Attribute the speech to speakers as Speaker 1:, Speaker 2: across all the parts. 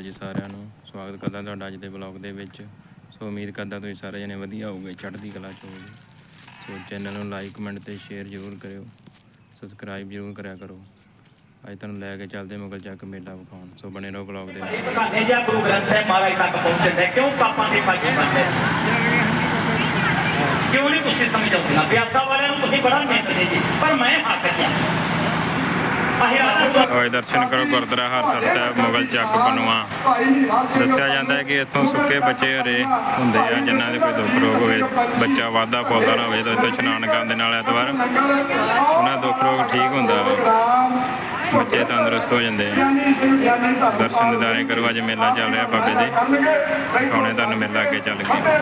Speaker 1: ਅਕਾਲ ਜੀ ਸਾਰਿਆਂ ਨੂੰ। ਸਵਾਗਤ ਕਰਦਾ ਤੁਹਾਡਾ ਅੱਜ ਦੇ ਬਲੌਗ ਦੇ ਵਿੱਚ। ਸੋ ਉਮੀਦ ਕਰਦਾ ਤੁਸੀਂ ਸਾਰੇ ਜਣੇ ਵਧੀਆ ਹੋਵੋਗੇ, ਚੜ੍ਹਦੀ ਕਲਾ ਚ ਹੋਵੋਗੇ। ਸੋ ਚੈਨਲ ਨੂੰ ਲਾਈਕ ਕਮੈਂਟ ਤੇ ਸ਼ੇਅਰ ਜ਼ਰੂਰ ਕਰਿਓ। ਸਬਸਕ੍ਰਾਈਬ ਜ਼ਰੂਰ ਕਰਿਆ ਕਰੋ। ਅੱਜ ਤੁਹਾਨੂੰ ਲੈ ਕੇ ਚੱਲਦੇ ਮੁਗਲ ਚੱਕ ਮੇਲਾ ਵਿਖਾਉਣ। ਸੋ ਬਣੇ ਰਹੋ ਬਲੌਗ ਦੇ ਨਾਲ
Speaker 2: ਇਹ ਬਹਾਨੇ ਜਿਹਾ ਗੁਰੂ ਗ੍ਰੰਥ ਸਾਹਿਬ ਮਹਾਰਾਜ ਤੱਕ ਪਹੁੰਚਣ ਦੇ ਕਿਉਂ ਪਾਪਾਂ ਦੇ ਭਾਗੀ ਬਣਦੇ ਕਿਉਂ ਨਹੀਂ ਤੁਸੀਂ ਸਮਝਾਉਂਦੇ ਨਾ? ਪਿਆਸਾ ਵਾਲਿਆਂ ਨੂੰ ਤੁਸੀਂ ਬੜਾ ਮਿਹਨਤ ਜੀ, ਪਰ ਮੈਂ ਹੱਕ 'ਚ ਹਾਂ। ਅਹਿ
Speaker 1: ਹੋਏ ਦਰਸ਼ਨ ਕਰੋ ਗੁਰਦੁਆਰਾ ਹਰਸਰ ਸਾਹਿਬ, ਮੁਗਲ ਚੱਕ ਬਨਵਾ ਦੱਸਿਆ ਜਾਂਦਾ ਹੈ ਕਿ ਇੱਥੋਂ ਸੁੱਕੇ ਬੱਚੇ ਹਰੇ ਹੁੰਦੇ ਆ, ਜਿਨ੍ਹਾਂ ਦੇ ਕੋਈ ਦੁੱਖ ਰੋਗ ਹੋਵੇ। ਬੱਚਾ ਵਾਧਾ ਫੁੱਲਦਾ ਨਾ ਹੋਵੇ ਤਾਂ ਇੱਥੋਂ ਇਸ਼ਨਾਨ ਕਰਨ ਦੇ ਨਾਲ ਐਤਵਾਰ ਉਹਨਾਂ ਦਾ ਦੁੱਖ ਰੋਗ ਠੀਕ ਹੁੰਦਾ ਵਾ। ਬੱਚੇ ਤੰਦਰੁਸਤ ਹੋ ਜਾਂਦੇ ਆ। ਦਰਸ਼ਨ ਦਿਦਾਰੇ ਕਰੋ, ਅੱਜ ਮੇਲਾ ਚੱਲ ਰਿਹਾ ਬਾਬੇ ਦੇ। ਦਿਖਾਉਣੇ ਤੁਹਾਨੂੰ ਮੇਲਾ ਅੱਗੇ ਚੱਲ ਗਿਆ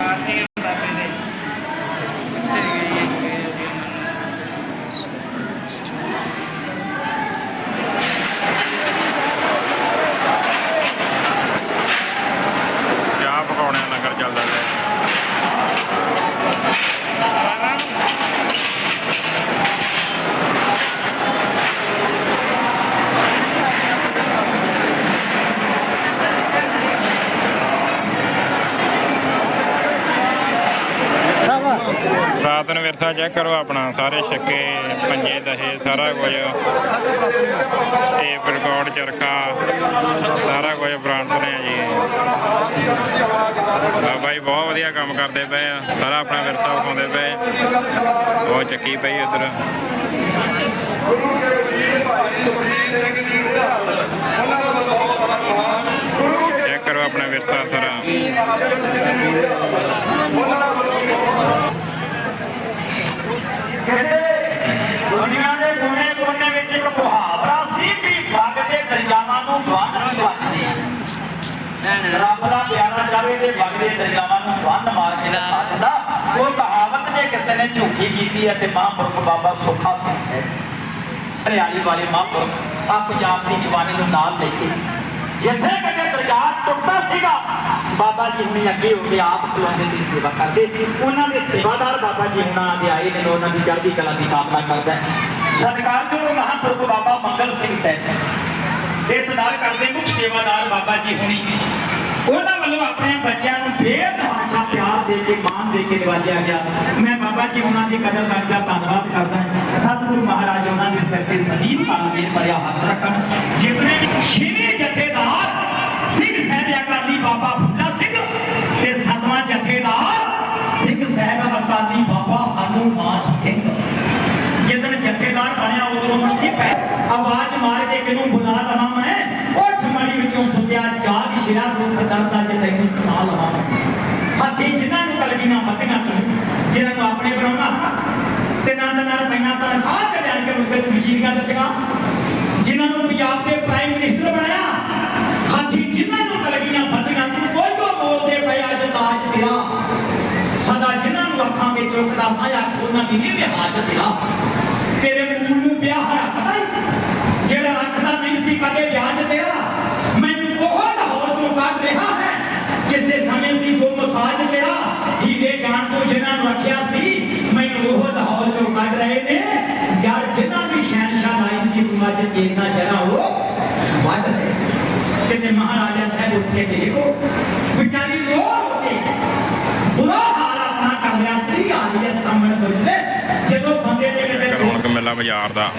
Speaker 1: about him. ਰਾਤ ਵਿਰਸਾ ਚੈੱਕ ਕਰੋ ਆਪਣਾ, ਸਾਰੇ ਛੱਕੇ, ਪੰਜੇ ਦਹੇ, ਸਾਰਾ ਕੁਝ। ਟੇਪ ਰਿਕਾਰਡ ਚਰਖਾ, ਸਾਰਾ ਕੁਝ ਬਰਾਂਡ ਨੇ ਜੀ। ਬਾਬਾ ਜੀ ਬਹੁਤ ਵਧੀਆ ਕੰਮ ਕਰਦੇ ਪਏ ਆ, ਸਾਰਾ ਆਪਣਾ ਵਿਰਸਾ ਵਿਖਾਉਂਦੇ ਪਏ ਬਹੁਤ ਚੱਕੀ ਪਈ ਇੱਧਰ ਚੈੱਕ ਕਰੋ ਆਪਣਾ ਵਿਰਸਾ ਸਾਰਾ
Speaker 2: ਦੁਨੀਆ ਦੇ ਕੋਨੇ ਕੋਨੇ ਵਿੱਚ ਇੱਕ ਮੁਹਾਵਰਾ ਸੀ ਵਗ ਦੇ ਦਰਿਆਵਾਂ ਨੂੰ ਬੰਨ ਨਹੀਂ ਵੱਜਦੀ ਰੱਬ ਦਾ ਪਿਆਰਾ ਜਾਵੇ ਤੇ ਵਗ ਦੇ ਦਰਿਆਵਾਂ ਨੂੰ ਬੰਨ ਮਾਰ ਕੇ ਦਿਖਾ ਦਿੰਦਾ ਉਹ ਕਹਾਵਤ ਜੇ ਕਿਸੇ ਨੇ ਝੂਠੀ ਕੀਤੀ ਹੈ ਤੇ ਮਹਾਂਪੁਰਖ ਬਾਬਾ ਸੁਖਾ ਸਿੰਘ ਹੈ। ਹਰਿਆਲੀ ਵਾਲੇ ਮਹਾਂਪੁਰਖ ਆ ਪੰਜਾਬ ਦੀ ਜਵਾਨੀ ਨੂੰ ਨਾਲ ਲੈ ਕੇ। ਜਿੱਥੇ ਕਿਤੇ ਦਰਿਆ ਟੁੱਟਦਾ ਸੀਗਾ ਬਾਬਾ ਜੀ ਹੁਣੀ ਅੱਗੇ ਹੋ ਕੇ ਆਪ ਚਲਾਉਂਦੇ ਦੀ ਸੇਵਾ ਕਰਦੇ। ਉਹਨਾਂ ਦੇ ਸੇਵਾਦਾਰ ਬਾਬਾ ਜੀ ਹੁਣਾਂ ਦੇ ਆਏ ਨੇ ਉਹਨਾਂ ਦੀ ਚੜ੍ਹਦੀ ਕਲਾ ਦੀ ਕਾਮਨਾ ਕਰਦਾ ਹੈ। ਸਤਿਕਾਰਯੋਗ ਮਹਾਂਪੁਰਖ ਬਾਬਾ ਮੰਗਲ ਸਿੰਘ ਸਾਹਿਬ। ਇਸ ਨਾਲ ਕਰਦੇ ਮੁੱਖ ਸੇਵਾਦਾਰ ਬਾਬਾ ਜੀ ਹੁਣੀ। ਉਹਨਾਂ ਵੱਲੋਂ ਆਪਣੇ ਬੱਚਿਆਂ ਨੂੰ ਬੇਤਹਾਸ਼ਾ ਪਿਆਰ ਦੇ ਕੇ ਮਾਨ ਦੇ ਕੇ ਨਵਾਜਿਆ ਗਿਆ। ਮੈਂ ਬਾਬਾ ਜੀ ਉਹਨਾਂ ਦੀ ਕਦਰ ਦਾ ਧੰਨਵਾਦ ਕਰਦਾ। ਹਾਂ ਸਤਿਗੁਰੂ ਮਹਾਰਾਜ ਉਹਨਾਂ ਦੇ ਸਿਰ ਤੇ ਸਦੀਵ ਕਾਲਮੇਲ ਭਰਿਆ ਹੱਥ ਰੱਖਣ। ਜਿਤਨੇ ਵੀ ਛੇਵੇਂ ਪੈ ਆਵਾਜ਼ ਮਾਰ ਕੇ ਕਿਨੂੰ ਬੁਲਾ ਲਵਾਂ ਮੈਂ? ਉਹ ਝਮੜੀ ਵਿੱਚੋਂ ਸੁੱਤਿਆ ਜਾਗ ਸ਼ਿਰਾ ਰੂਪ ਦਰਦਾ ਚ ਤੈਨੂੰ ਸੁਣਾ ਲਵਾਂ। ਹੱਥੀ ਜਿਨ੍ਹਾਂ ਨੂੰ ਕਲਗੀਆਂ ਮੱਤੀਆਂ ਜਿਨ੍ਹਾਂ ਨੂੰ ਆਪਣੇ ਬਣਾਉਣਾ। ਤੇ ਨੰਦ ਨਾਲ ਪੈਣਾ ਤਨਖਾਹ ਤੇ ਲੈਣ ਕੇ ਮੁਲਕ ਨੂੰ ਵਜ਼ੀਰੀਆਂ ਦਿੱਤੀਆਂ। ਜਿਨ੍ਹਾਂ ਨੂੰ ਪੰਜਾਬ ਦੇ ਪ੍ਰਾਈਮ ਮਿਨਿਸਟਰ ਬਣਾਇਆ। ਹਾਥੀ ਜਿਨ੍ਹਾਂ ਨੂੰ ਕਲਗੀਆਂ ਮੱਤੀਆਂ ਤੂੰ ਕੋਈ ਕੋ ਬੋਲਦੇ ਪਏ ਅੱਜ ਤਾਜ ਤੇਰਾ। ਸਦਾ ਜਿਨ੍ਹਾਂ ਨੂੰ ਅੱਖਾਂ ਵਿੱਚ ਚੁੱਕਦਾ ਸਾਇਆ ਉਹਨਾਂ ਦੀ ਵੀ ਵਿਹਾਜ ਤੇਰਾ ਤੇਰੇ ਮੂਲ ਨੂੰ ਪਿਆ ਹਰਾ ਪਤਾ ਹੀ ਜਿਹੜਾ ਰੱਖਦਾ ਨਹੀਂ ਸੀ ਕਦੇ ਵਿਆਜ ਤੇਰਾ ਮੈਨੂੰ ਉਹ ਲਾਹੌਰ ਚੋਂ ਕੱਢ ਰਿਹਾ ਹੈ ਕਿਸੇ ਸਮੇਂ ਸੀ ਜੋ ਮੁਤਾਜ ਤੇਰਾ ਹੀਰੇ ਜਾਣ ਤੋਂ ਜਿਨ੍ਹਾਂ ਨੂੰ ਰੱਖਿਆ ਸੀ ਮੈਨੂੰ ਉਹ ਲਾਹੌਰ ਚੋਂ ਕੱਢ ਰਹੇ ਨੇ ਜੜ ਜਿਨ੍ਹਾਂ ਦੀ ਸ਼ਹਿਨशाह ਲਾਈ ਸੀ ਤੂੰ ਅੱਜ ਇਹਨਾਂ ਜਰਾ ਉਹ ਵੱਢ ਰਹੇ ਕਿਤੇ ਮਹਾਰਾਜਾ ਸਾਹਿਬ ਉੱਠ ਕੇ ਦੇਖੋ ਵਿਚਾਰੀ ਰੋ ਰੋ ਕੇ ਬੁਰਾ ਹਾਲ ਆਪਣਾ ਕਰ ਲਿਆ ਤਰੀ ਆ ਰਹੀ ਹੈ ਸਾਹਮਣੇ ਬੁਝਦੇ ਜਦੋਂ ਬੰਦੇ ਦੇ ਕਿਤੇ
Speaker 1: ਰੌਣਕ ਮੇਲਾ ਬਾਜ਼ਾਰ ਦਾ।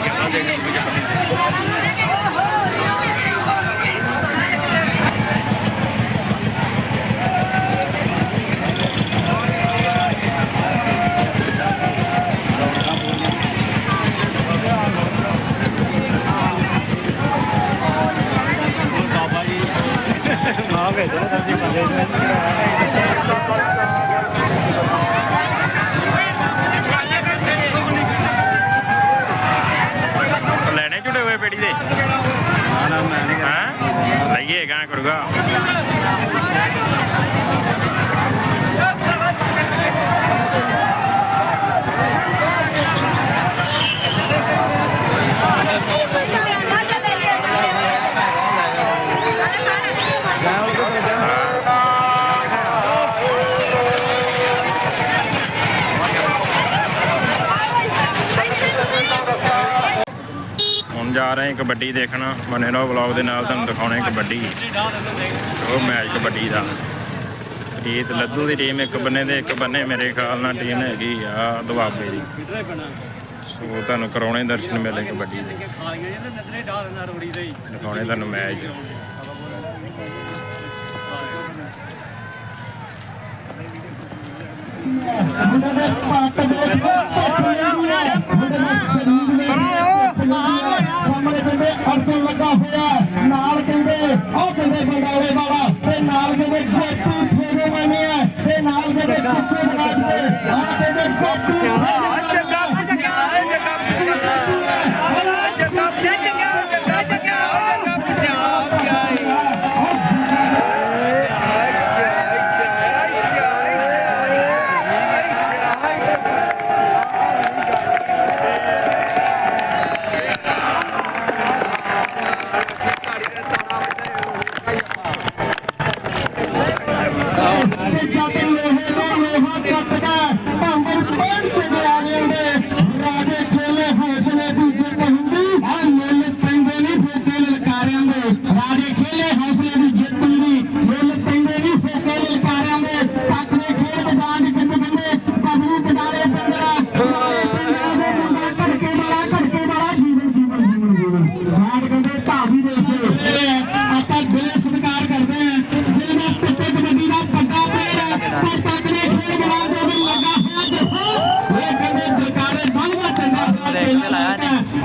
Speaker 1: ਹਾਂ ਕਬੱਡੀ ਦੇਖਣਾ। ਬਨੇ ਰਹੋ ਵਲੌਗ ਦੇ ਨਾਲ, ਤੁਹਾਨੂੰ ਦਿਖਾਉਣੇ ਕਬੱਡੀ। ਉਹ ਮੈਚ ਕਬੱਡੀ ਦਾ। ਰੀਤ ਲੱਦੂ ਦੀ ਟੀਮ ਇੱਕ ਬੰਨੇ ਤੇ ਇੱਕ ਬੰਨੇ ਮੇਰੇ ਖਿਆਲ ਨਾਲ ਟੀਮ ਹੈਗੀ ਆ ਦੁਆਬੇ ਦੀ। ਸੋ ਤੁਹਾਨੂੰ ਕਰਾਉਣੇ ਦਰਸ਼ਨ ਮੇਲੇ ਕਬੱਡੀ ਦੇ। ਦਿਖਾਉਣੇ ਤੁਹਾਨੂੰ ਮੈਚ।
Speaker 3: ਮੁੰਡੇ ਦੇ ਪੱਟ ਦੇ ਤੇ ਬੜਾਵੇ ਬਾਬਾ ਤੇ ਨਾਲ ਦੇ ਗੋਪੀ ਫੇਰੇ ਬਣੇ ਆ ਤੇ ਨਾਲ ਦੇ ਕੁੱਤੇ ਬਣਾਉਂਦੇ ਆ ਤੇ ਦੇ ਗੋਪੀ ਰਾਜੇ ਖੇਲੇ, ਹੌਸਲੇ ਦੀ ਜਿੱਤ ਦੀ ਮੁੱਲ ਪੈਂਦੇ ਨਹੀਂ ਫੋਕੇ ਲਲਕਾਰਿਆਂ ਦੇ ਪੱਖ ਦੇ ਖੇਡ ਮੈਦਾਨ ਦੀ ਜਿੱਤ ਬੰਦੇ ਪਬੂ ਬਡਾਲੇ ਪੰਦਰਾ ਘੜਕੇ ਵਾਲਾ ਘੜਕੇ ਵਾਲਾ, ਜੀਵਨ ਜੀਵਨ ਜੀਵਨ ਜੀਵਨ। ਜਾਣ ਕਹਿੰਦੇ